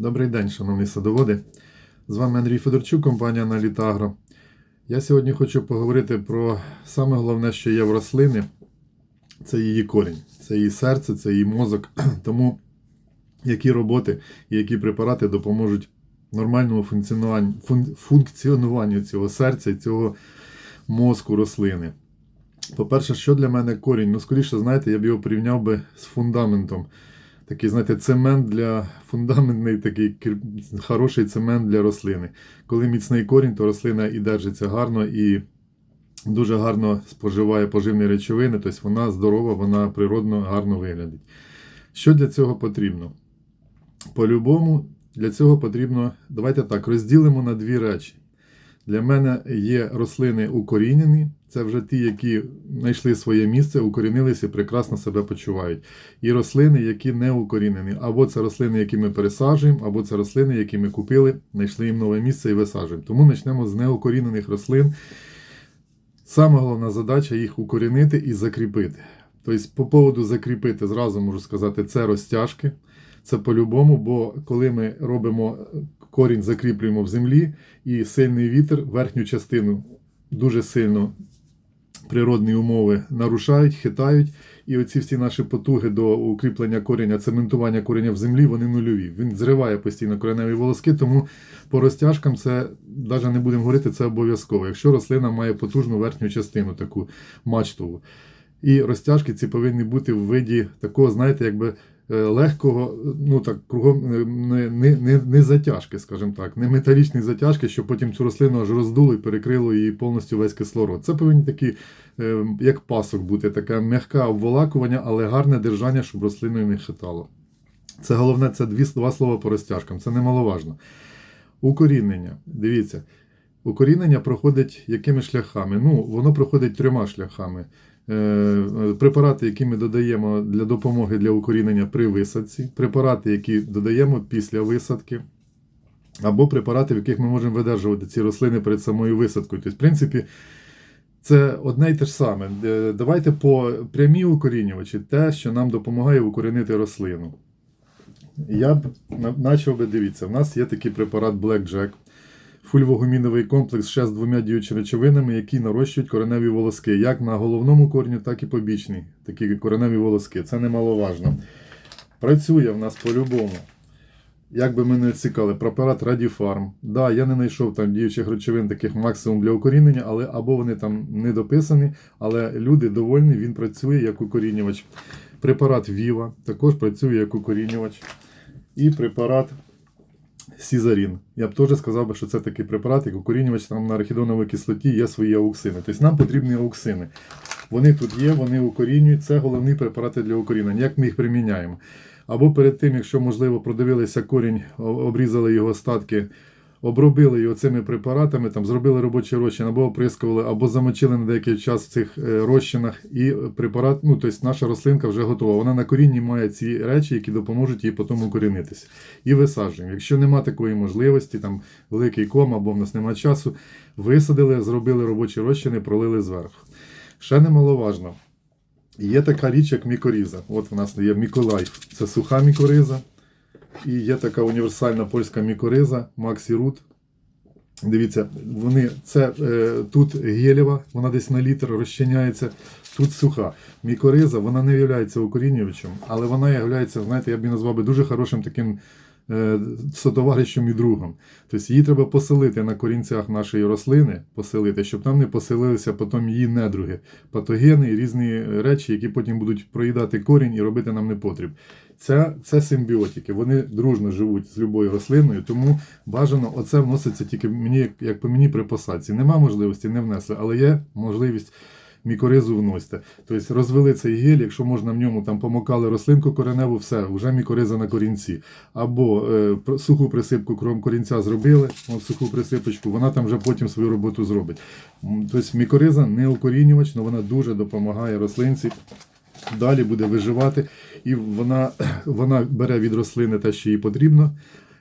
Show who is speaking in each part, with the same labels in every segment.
Speaker 1: Добрий день, шановні садоводи. З вами Андрій Федорчук, компанія Аналітагро. Я сьогодні хочу поговорити про саме головне, що є в рослини. Це її корінь, це її серце, це її мозок. Тому які роботи і які препарати допоможуть нормальному функціонуванню, фун- функціонуванню цього серця і цього мозку рослини. По-перше, що для мене корінь? Ну, скоріше, знаєте, я б його порівняв би з фундаментом. Такий, знаєте, цемент для фундаментний, такий хороший цемент для рослини. Коли міцний корінь, то рослина і держиться гарно і дуже гарно споживає поживні речовини, тобто вона здорова, вона природно гарно виглядить. Що для цього потрібно? По-любому, для цього потрібно, давайте так, розділимо на дві речі. Для мене є рослини укорінені, це вже ті, які знайшли своє місце, укорінилися і прекрасно себе почувають. І рослини, які не укорінені. Або це рослини, які ми пересаджуємо, або це рослини, які ми купили, знайшли їм нове місце і висаджуємо. Тому почнемо з неукорінених рослин. Саме головна задача їх укорінити і закріпити. Тобто, по поводу закріпити, зразу можу сказати, це розтяжки. Це по-любому, бо коли ми робимо корінь, закріплюємо в землі, і сильний вітер, верхню частину дуже сильно природні умови нарушають, хитають. І оці всі наші потуги до укріплення кореня, цементування кореня в землі, вони нульові. Він зриває постійно кореневі волоски, тому по розтяжкам це навіть не будемо говорити, це обов'язково. Якщо рослина має потужну верхню частину, таку мачтову. І розтяжки ці повинні бути в виді такого, знаєте, якби легкого, ну так, кругом е, не, не, не, не затяжки, скажімо так, не металічні затяжки, що потім цю рослину аж роздуло і перекрило її повністю весь кислород. Це повинні такі, е, як пасок бути, таке м'яке обволакування, але гарне держання, щоб рослиною не хитало. Це головне, це дві, два слова по розтяжкам, це немаловажно. Укорінення. Дивіться, укорінення проходить якими шляхами? Ну, воно проходить трьома шляхами. Е, Препарати, які ми додаємо для допомоги для укорінення при висадці, препарати, які додаємо після висадки, або препарати, в яких ми можемо видержувати ці рослини перед самою висадкою. Тобто, в принципі, це одне й те ж саме. Е, Давайте по прямій укорінювачі, те, що нам допомагає укорінити рослину. Я б почав би дивіться, в нас є такий препарат Black Jack, фульвогуміновий комплекс ще з двома діючими речовинами, які нарощують кореневі волоски, як на головному корню, так і побічні такі кореневі волоски. Це немаловажно. Працює в нас по-любому. Як би ми не цікали, препарат Радіфарм. Да, я не знайшов там діючих речовин таких максимум для укорінення, але або вони там не дописані, але люди довольні, він працює як укорінювач. Препарат Віва також працює як укорінювач. І препарат Сізарін. Я б теж сказав би, що це такий препарат, як укорінювач там на архідоновій кислоті є свої ауксини. Тобто нам потрібні ауксини. Вони тут є, вони укорінюють. Це головні препарати для укорінення. Як ми їх приміняємо? Або перед тим, якщо можливо продивилися корінь, обрізали його остатки, обробили його цими препаратами, там зробили робочий розчин, або оприскували, або замочили на деякий час в цих е, розчинах, і препарат, ну тобто наша рослинка вже готова. Вона на корінні має ці речі, які допоможуть їй потім укорінитися. І висаджуємо. Якщо нема такої можливості, там великий ком або в нас немає часу, висадили, зробили робочі розчини, пролили зверху. Ще немаловажно. Є така річ, як мікоріза. От в нас є Міколайф. Це суха мікориза. І є така універсальна польська мікориза Максі Рут. Дивіться, вони, це е, тут гелєва, вона десь на літр розчиняється, тут суха. Мікориза, вона не є укорінювачем, але вона є, знаєте, я б її назвав би дуже хорошим таким сотоваришем і другом. Тобто її треба поселити на корінцях нашої рослини, поселити, щоб там не поселилися потім її недруги, патогени і різні речі, які потім будуть проїдати корінь і робити нам непотріб. Це, це симбіотики, вони дружно живуть з любою рослиною, тому бажано оце вноситься тільки мені, як по мені при посадці. Нема можливості, не внесли, але є можливість мікоризу вносити. Тобто розвели цей гель, якщо можна в ньому там помокали рослинку кореневу, все, вже мікориза на корінці. Або е, суху присипку кром корінця зробили, от суху присипочку, вона там вже потім свою роботу зробить. Тобто мікориза не укорінювач, але вона дуже допомагає рослинці. Далі буде виживати, і вона, вона бере від рослини те, що їй потрібно.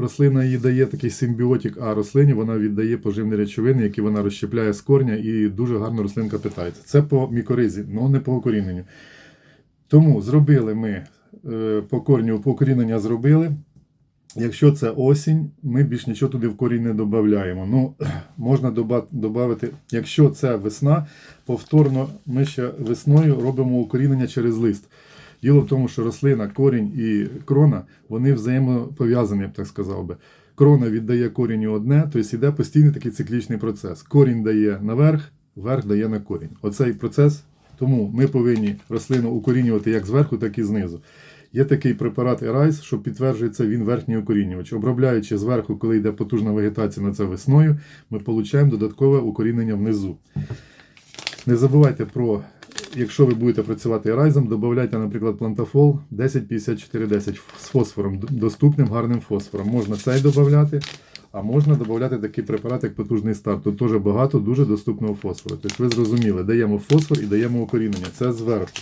Speaker 1: Рослина їй дає такий симбіотик, а рослині вона віддає поживні речовини, які вона розщепляє з корня, і дуже гарно рослинка питається. Це по мікоризі, але не по укоріненню. Тому зробили ми е, по корню, по укорінення зробили. Якщо це осінь, ми більш нічого туди в корінь не додаємо. Ну, можна додати, якщо це весна, повторно ми ще весною робимо укорінення через лист. Діло в тому, що рослина, корінь і крона, вони взаємопов'язані, я б так сказав би. Крона віддає корінню одне, тобто йде постійний такий циклічний процес. Корінь дає наверх, верх дає на корінь. Оцей процес, тому ми повинні рослину укорінювати як зверху, так і знизу. Є такий препарат Ерайс, що підтверджується він верхній укорінювач. Обробляючи зверху, коли йде потужна вегетація на це весною, ми отримуємо додаткове укорінення внизу. Не забувайте про, якщо ви будете працювати Ерайзом, додавайте, наприклад, плантафол 105410 з фосфором, доступним гарним фосфором. Можна цей додати, а можна додати такий препарат, як потужний старт. Тут теж багато дуже доступного фосфору. Тобто ви зрозуміли, даємо фосфор і даємо укорінення. Це зверху.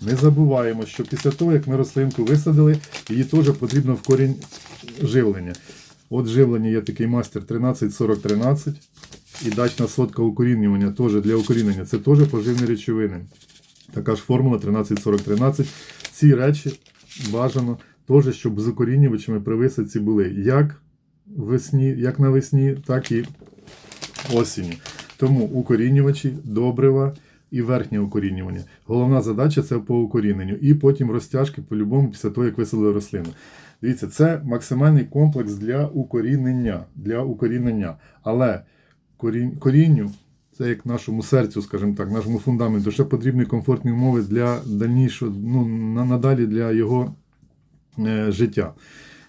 Speaker 1: Не забуваємо, що після того, як ми рослинку висадили, її теж потрібно в корінь живлення. От живлення є такий мастер 134013 і дачна сотка укорінювання теж для укорінення. Це теж поживні речовини. Така ж формула 134013. Ці речі бажано теж, щоб з укорінювачами при висадці були як весні, як навесні, так і осінні. Тому укорінювачі, добрива і верхнє укорінювання. Головна задача це по укоріненню. І потім розтяжки по-любому після того, як висадили рослину. Дивіться, це максимальний комплекс для укорінення. Для укорінення. Але корінню, це як нашому серцю, скажімо так, нашому фундаменту, ще потрібні комфортні умови для дальнішого, ну, надалі для його е, життя.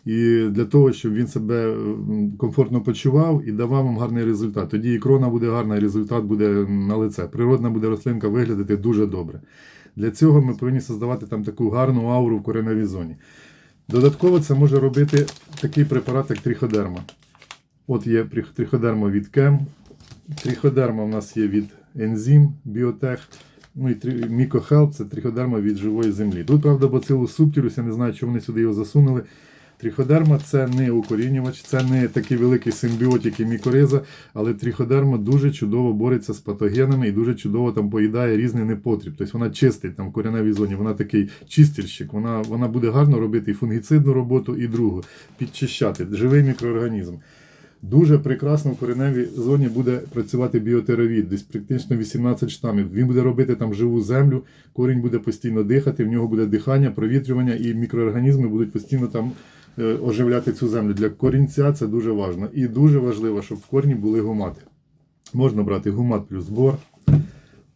Speaker 1: І для того, щоб він себе комфортно почував і давав вам гарний результат. Тоді і крона буде гарна, і результат буде на лице. Природна буде рослинка виглядати дуже добре. Для цього ми повинні создавати там таку гарну ауру в кореневій зоні. Додатково це може робити такий препарат, як тріходерма. От є тріходерма від Кем. Тріходерма в нас є від Ензім Біотех. Ну і Мікохелп це тріходерма від живої землі. Тут, правда, бацилус субтірус, я не знаю, чому вони сюди його засунули. Тріходерма це не укорінювач, це не такий великий симбіотик і мікориза, але тріходерма дуже чудово бореться з патогенами і дуже чудово там поїдає різний непотріб. Тобто вона чистить там в кореневій зоні, вона такий чистільщик, вона, вона буде гарно робити і фунгіцидну роботу, і другу, підчищати живий мікроорганізм. Дуже прекрасно в кореневій зоні буде працювати біотеровід, десь практично 18 штамів. Він буде робити там живу землю, корінь буде постійно дихати, в нього буде дихання, провітрювання, і мікроорганізми будуть постійно там е, оживляти цю землю. Для корінця це дуже важливо. І дуже важливо, щоб в корні були гумати. Можна брати гумат плюс бор,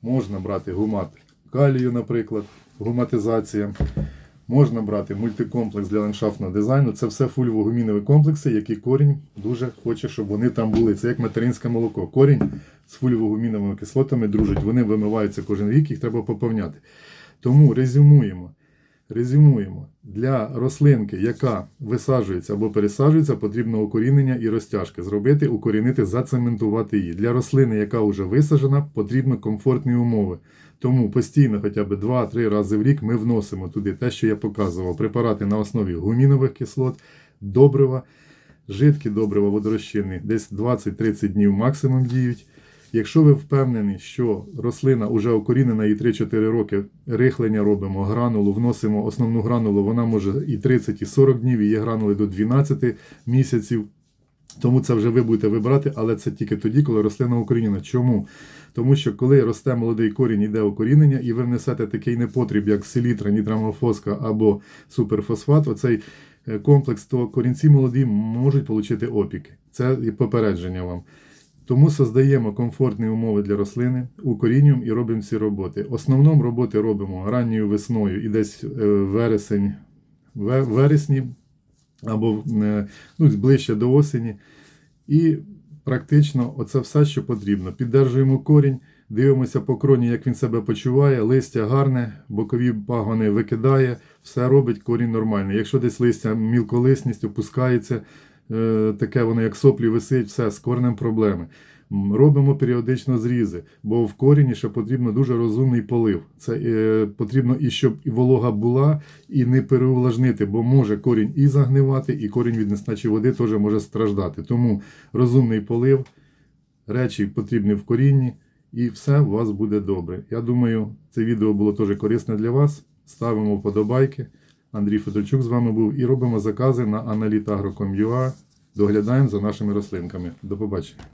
Speaker 1: можна брати гумат калію, наприклад, гуматизація. Можна брати мультикомплекс для ландшафтного дизайну. Це все фульвогумінові комплекси, які корінь дуже хоче, щоб вони там були. Це як материнське молоко. Корінь з фульвогуміновими кислотами дружить. Вони вимиваються кожен рік, їх треба поповняти. Тому резюмуємо. Резюмуємо. Для рослинки, яка висаджується або пересаджується, потрібно укорінення і розтяжки. Зробити, укорінити, зацементувати її. Для рослини, яка вже висаджена, потрібно комфортні умови. Тому постійно, хоча б 2-3 рази в рік, ми вносимо туди те, що я показував, препарати на основі гумінових кислот, добрива, жидкі добрива водорозчинні, десь 20-30 днів максимум діють. Якщо ви впевнені, що рослина вже укорінена і 3-4 роки, рихлення робимо, гранулу, вносимо основну гранулу, вона може і 30, і 40 днів, і є гранули до 12 місяців. Тому це вже ви будете вибирати, але це тільки тоді, коли рослина укорінена. Чому? Тому що коли росте молодий корінь, йде укорінення, і ви внесете такий непотріб, як селітра, нітрамофоска або суперфосфат, оцей е, комплекс, то корінці молоді можуть отримати опіки. Це і попередження вам. Тому создаємо комфортні умови для рослини, укорінюємо і робимо ці роботи. Основному роботи робимо ранньою весною і десь е, вересень, вересні або е, ну, ближче до осені. І практично оце все, що потрібно. Піддержуємо корінь, дивимося по кроні, як він себе почуває, листя гарне, бокові пагони викидає, все робить корінь нормальний. Якщо десь листя мілколисність опускається, таке воно як соплі висить, все, з корнем проблеми. Робимо періодично зрізи, бо в корінні ще потрібно дуже розумний полив. Це е, потрібно і щоб волога була, і не переувлажнити, бо може корінь і загнивати, і корінь від нестачі води теж може страждати. Тому розумний полив, речі потрібні в корінні, і все у вас буде добре. Я думаю, це відео було теж корисне для вас. Ставимо вподобайки, Андрій Федорчук з вами був і робимо закази на analit.agro.com.ua. Доглядаємо за нашими рослинками. До побачення.